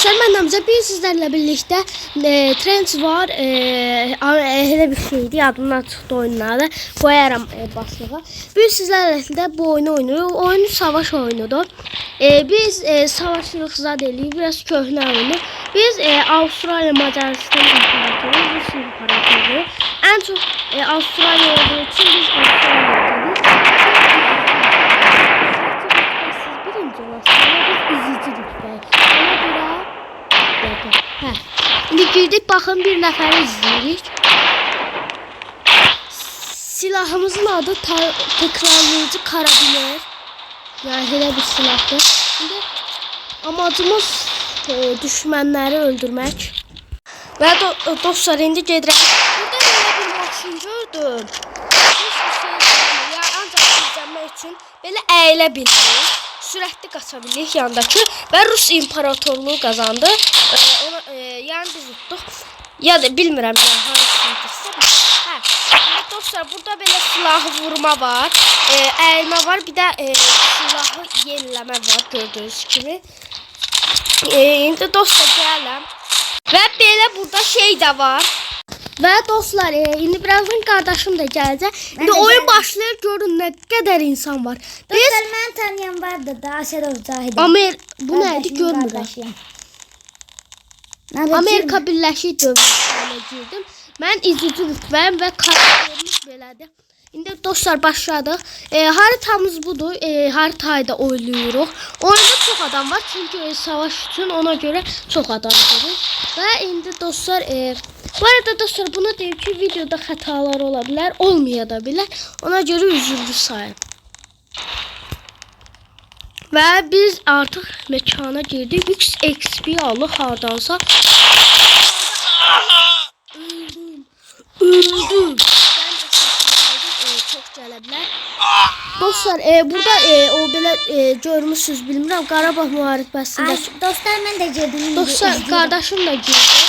dostlar mən Namza bir sizlərlə birlikdə e, trend var. E, e, elə bir şeydi, yadımdan çıxdı oyunları. Qoyaram e, başlığa. Biz sizlərlə birlikdə bu oyunu oynayırıq. Oyun savaş oyunudur. E, biz e, savaşçılıq zad eləyirik. Biraz köhnə oyunu. Biz e, Avustraliya, Macaristan imparatoru, Rus imparatoru. Ən çox e, Avustraliya olduğu üçün biz Avustraliya'dayız. Siz birinci olasınız. Biz izleyici rütbəyi. Ona görə Bakın. Hə. İndi girdik baxın bir nəfəri izləyirik. Silahımızın adı təkrarlayıcı karabiner. Yəni elə bir silahdır. İndi amacımız e, düşmənləri öldürmək. Və do dostlar indi gedirəm. Burada belə bir maşın gördüm. Yəni ancaq izləmək üçün belə əyilə bilirik. Sürətli qaça bilirik yandakı və Rus imperatorluğu qazandı. E, ona e. Ya da bilmirəm ya hansı Hə. Dostlar burada belə silahı vurma var. E, əyilmə var. Bir də e, silahı yeniləmə var gördüyünüz kimi. E, indi dostlar gələm. Və belə burada şey də var. Və dostlar, e, indi birazdan qardaşım da gələcək. İndi oyun başlayır, görün nə qədər insan var. Biz Dostlar mən tanıyan vardı da Aşırı Zahid. Amer bu nədir görmürəm. Amerika Birləşik Dövlətlərinə girdim. Mən izləyici rütbəm və karakterimiz belədir. İndi dostlar başladıq. E, haritamız budur. E, haritayı da oynayırıq. Oyunda çox adam var çünki e, savaş üçün ona görə çox adam gedir. Və indi dostlar e, bu arada dostlar bunu deyim ki videoda xətalar ola bilər, olmaya da bilər. Ona görə üzrlü sayın. Və biz artıq məkana girdik. 3 XP alıq hardansa. Öldüm. Öldüm. Ben de sesli e, çok gələ bilər. Dostlar, e, burada e, o belə e, görmüsüz bilmirəm Qarabağ müharibəsində. Dostlar mən də girdim. Dostlar, qardaşım da girdi.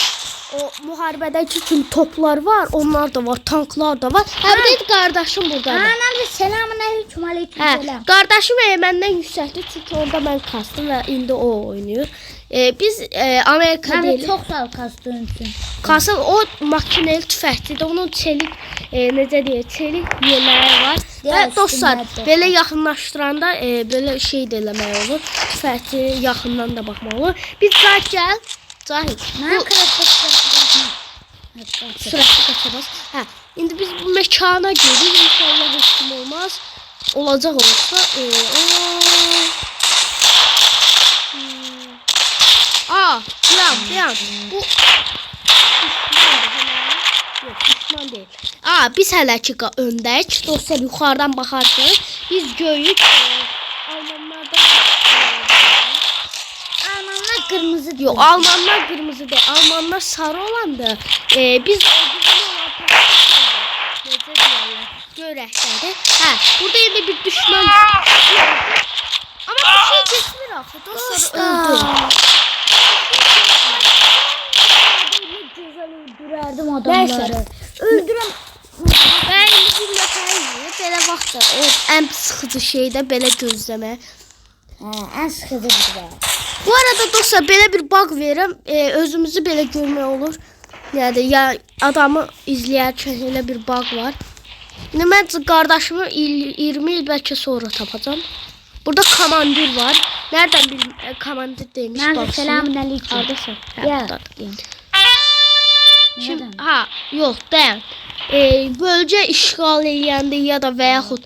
O müharibədəki kimi toplar var, onlar da var, tanklar da var. Hə, bir qardaşım burdadır. Anam da selamun aleyküm aleyküm Hə, qardaşım e, məndən yüksəkdir çünki orada mən kastım və indi o oynayır. E, biz e, Amerika deyilik. çox sağ ol kastığın üçün. Kasım o makineli tüfəklidir. Onun çelik e, necə deyək, çelik yelləri var. Yes, dostlar, belə yaxınlaşdıranda e, belə şey də eləmək olur. Tüfəkli yaxından da baxmaq olur. Biz Cahit gəl. Cahit. Mən sürətli qaçamaz. Hə, indi biz bu məkana gedirik. İnşallah heç kim olmaz. Olacaq olsa. E, o... Hmm. Aa, yan, yan. Bu düşman deyil. Aa, biz hələ ki öndəyik. Dostlar yuxarıdan baxarsınız. Biz göyük. E, Almanlardan Almanlar kırmızı Yox, Almanlar qırmızı deyil. Almanlar sarı olandı. E, biz rəhdədir. Hə, burada indi bir düşman. Amma bir şey keçmir axı. Dostlar öldü. Güzel öldürərdim adamları. Öldürəm. Və indi bir məsələ izləyir. Vaxtda o ən sıxıcı şey də belə gözləmək. Hə, ən sıxıcı bir də. Bu arada dostlar belə bir bug verirəm. E, özümüzü belə görmək olur. Yəni ya adamı izləyərkən elə bir bug var. İndi mən qardaşımı il, 20 il bəlkə sonra tapacağam. Burada komandir var. Nereden bil e, komandir demiş baksana. selamun aleyküm. Hə, Ya. Şimdi ha, yox, dayan. E, bölgə işğal edəndə ya da və yaxud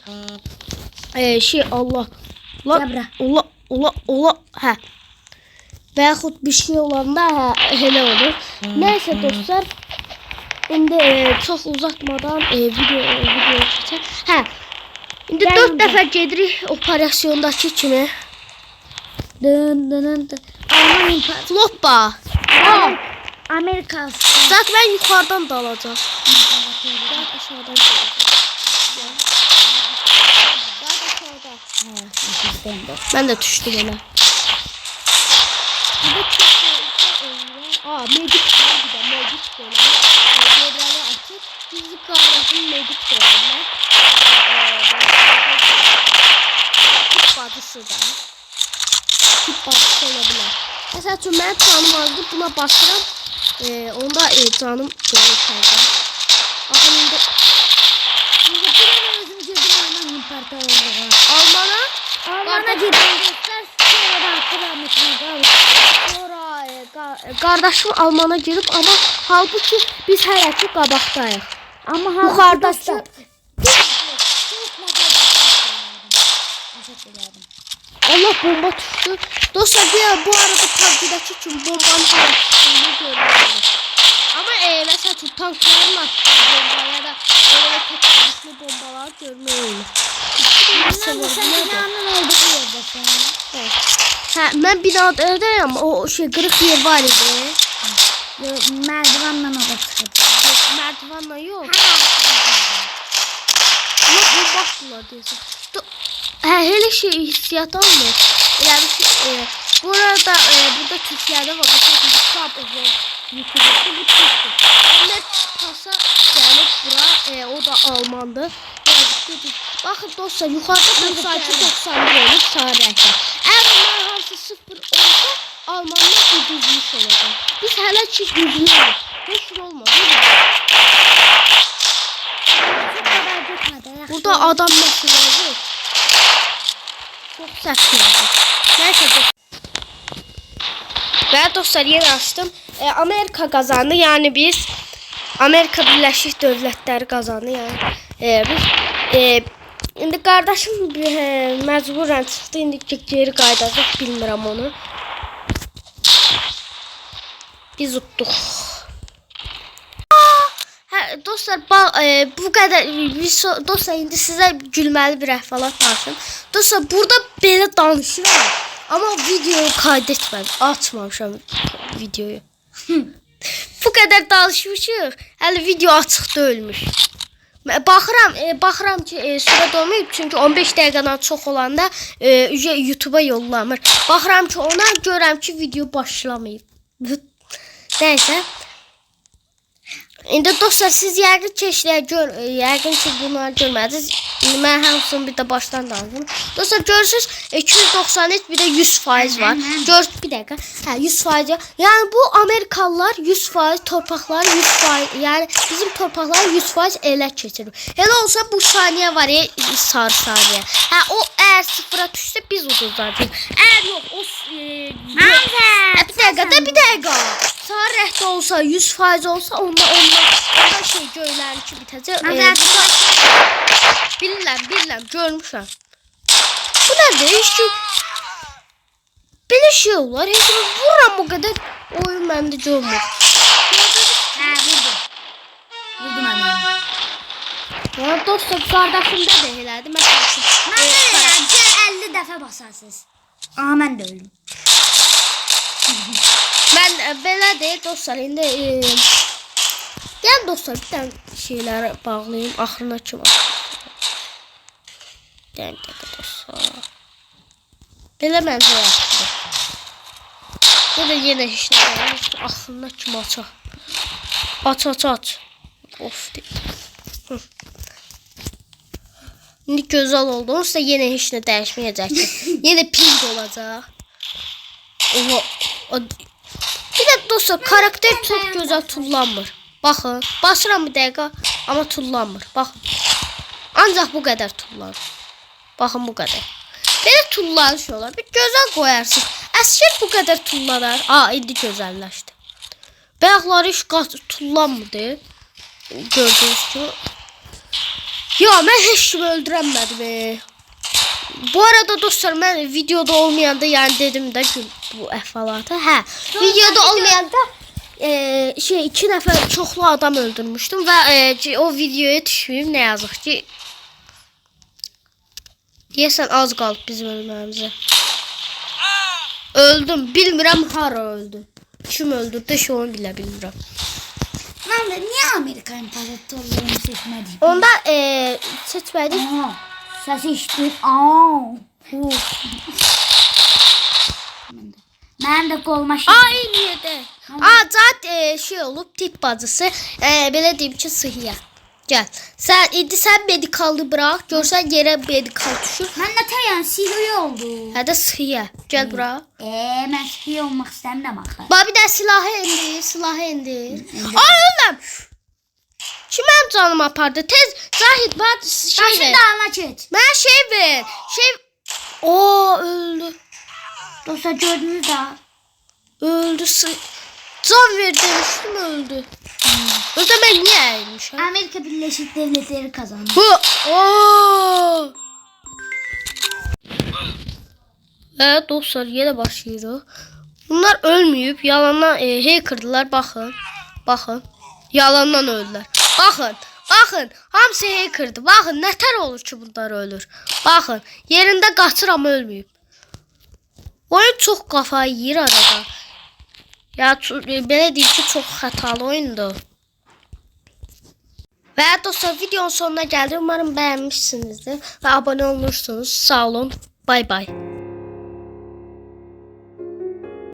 e, şey Allah la, ola ola ola hə. Və yaxud bir şey olanda hə, elə olur. Nəysə dostlar, indi e, çox uzatmadan e, video video keçək. Hə. İndi Gəl 4 burada. dəfə gedirik operasyondakı kimi. dın dın dın. Alman. Floppa. Amerika. zaten ben yukarıdan dalacağım. Ben aşağıdan dalacağım. Ben aşağıdan. Ben de düştüm ona. Bir de çok var. Aa medik var bir de medik böyle. Devreleri açıp bizi kahretsin medik böyle. Tip bacısı da. Tip bacısı olabilir. Məsəl üçün mənim canım azdı, buna basıram. E, onda e, canım dolu fazla. İndi Şimdi bir ara özüm girdim Alman imparatorluğuna. Almana Almana girdim dostlar. Sonra da rahmetine kavuştum. sonra e, qa- qardaşım Almana girib, amma halbuki biz hələ ki qabaqdayıq. Ama Yukarıdaki- Allah bomba düştü. Dostlar bir bu arada PUBG'deki için bombanın haricinde görüyoruz. Ama e, mesela şu tankların attığı bomba ya da öyle teknolojili bombalar. Sen bu sen binanın olduğu yerdesin. Ha, ben binadayım. O şey kırık yer var idi. Merdivenle orada çıkıp. Merdivenle yok. Ama bomba attılar diyorsun. Ha, hele şey hissiyat almıyor. Yani şey, e, bu arada e, burada Türklerde var. Mesela bir Club YouTube'da bu Türk'tü. Onlar pasa gelip bura e, o da Almandı. Bakın dostlar yukarıda 92 91 olur sağ renkte. Eğer bunlar hamısı 0 olsa Almanlar uduzmuş olacak. Biz hala ki uduzmuyoruz. Hiç olmaz. Burada adam meselesi yok. Çok sert oldu. Neyse. Ve dostlar yeni açtım. E, Amerika kazandı. Yani biz Amerika Birleşik Devletleri kazandı. Yani e, biz e, indi kardeşim e, mecburen çıxdı. İndi ge- geri qayıdacaq. Bilmirəm onu. Biz utduq. Dostlar, e, bu qədər bir so- dostlar indi sizə gülməli bir əhvalat danışım. Dostlar, burada belə danışıram. Amma videoyu kayd etmədim. Açmamışam videoyu. bu qədər danışmışıq. Hələ video açıq deyilmiş. Baxıram, e, baxıram ki, e, sürə dolmayıb çünki 15 dəqiqədən çox olanda e, ücə YouTube-a yollanmır. Baxıram ki, ona görəm ki, video başlamayıb. Nəysə. İndi dostlar siz yəqin ki işlər gör, yəqin ki bunları görmədiniz. İndi mən hamısını bir də başdan danışım. Dostlar görürsüz 293 bir də 100% var. Gör bir dəqiqə. Hə 100% ya- yəni bu Amerikalılar 100% torpaqları 100% yəni bizim torpaqları 100% elə keçirir. Elə olsa bu saniyə var ya sarı saniyə. Hə o əgər sıfıra düşsə biz uduzacağıq. Əgər yox o e, Hamza, Hə, bir dəqiqə də bir dəqiqə. Sarı rəngdə olsa 100% olsa onda onda onda şey göylərinki bitəcək. Hamza, E, bilirəm, bilirəm, görmüşəm. Bu nədir? Heç ki Belə şey olar. Heç bir vururam o qədər oyun məndə görmür. Ha vurdum. Vurdum adamı. Ya dostlar qardaşımda da elədi. De yani gel 50 defa basarsınız. Aa ben de öldüm. E, belə deyil dostlar. İndi e, yəni dostlar bir dənə şeyləri bağlayım axırına kimi. Bir dəqiqə dostlar. Belə məncə yaxşıdır. Bu da yenə heç nə deyil. Axırına kimi açaq. Aç aç aç. Of deyil. İndi gözəl oldu. Onsuz da yenə heç nə dəyişməyəcək yenə pink olacaq. Oha. Də dostlar karakter çox gözəl tullanmır. Baxın, basıram bir dəqiqə, amma tullanmır. Baxın. Ancaq bu qədər tullanır. Baxın bu qədər. Belə tullanış olar. Bir gözəl qoyarsınız. Əskər bu qədər tullanar. A, indi gözəlləşdi. Bayaqları heç qat tullanmırdı. Gördüyünüz kimi. Ya mən heç kimi öldürəmədim. Bu arada dostlar mən videoda olmayanda yəni dedim də ki bu əhvalatı. Hə, videoda olmayanda e, şey iki nəfər çoxlu adam öldürmüşdüm və e, o videoya düşməyim nə yazıq ki Deyəsən az qalıb bizim ölməyimizə. Öldüm. Bilmirəm hara öldü. Kim öldürdü heç onu bilə bilmirəm. Ben de niye Amerika İmparatorluğunu seçmedim? Onda e, seçmədik. Ses içtim. Aa. Ben de kolma şey. A eyni yerdə. A zat e, şey olub tip bacısı. E, belə deyim ki, sıhhiyə. Gel. Sen indi sen medikalı bırak. Görsen yere medikal düşür. Mən nə təyən siloy oldu. Hə də sıxıya. Gel bura. Eee mən siloy olmaq istəmirəm axı. Baba bir də silahı indir, silahı indir. Ay oğlum. Kim mənim canımı apardı? Tez Zahid bana şey Daşın ver. dağına keç. Mənə şey ver. Şey Oo öldü. Dostlar gördünüz də. Öldü. Sı Can ver demiştim öldü. O da ben niye eğilmişim? Amerika Birleşik Devletleri kazandı. Bu. Oo. Evet dostlar yine başlıyor. Bunlar ölmeyip yalandan e, hackerdılar bakın. Bakın. Yalandan öldüler. Bakın. Bakın. Hamısı hackerdı. Bakın nətər olur ki bunlar ölür. Bakın. Yerində qaçır amma ölməyib. Oyun çox qafayı yeyir arada. Ya belə deyim ki çox xətalı oyundur. Və dostlar videonun sonuna gəldik. Umarım bəyənmişsinizdir və abunə olursunuz. Sağ olun. Bay bay.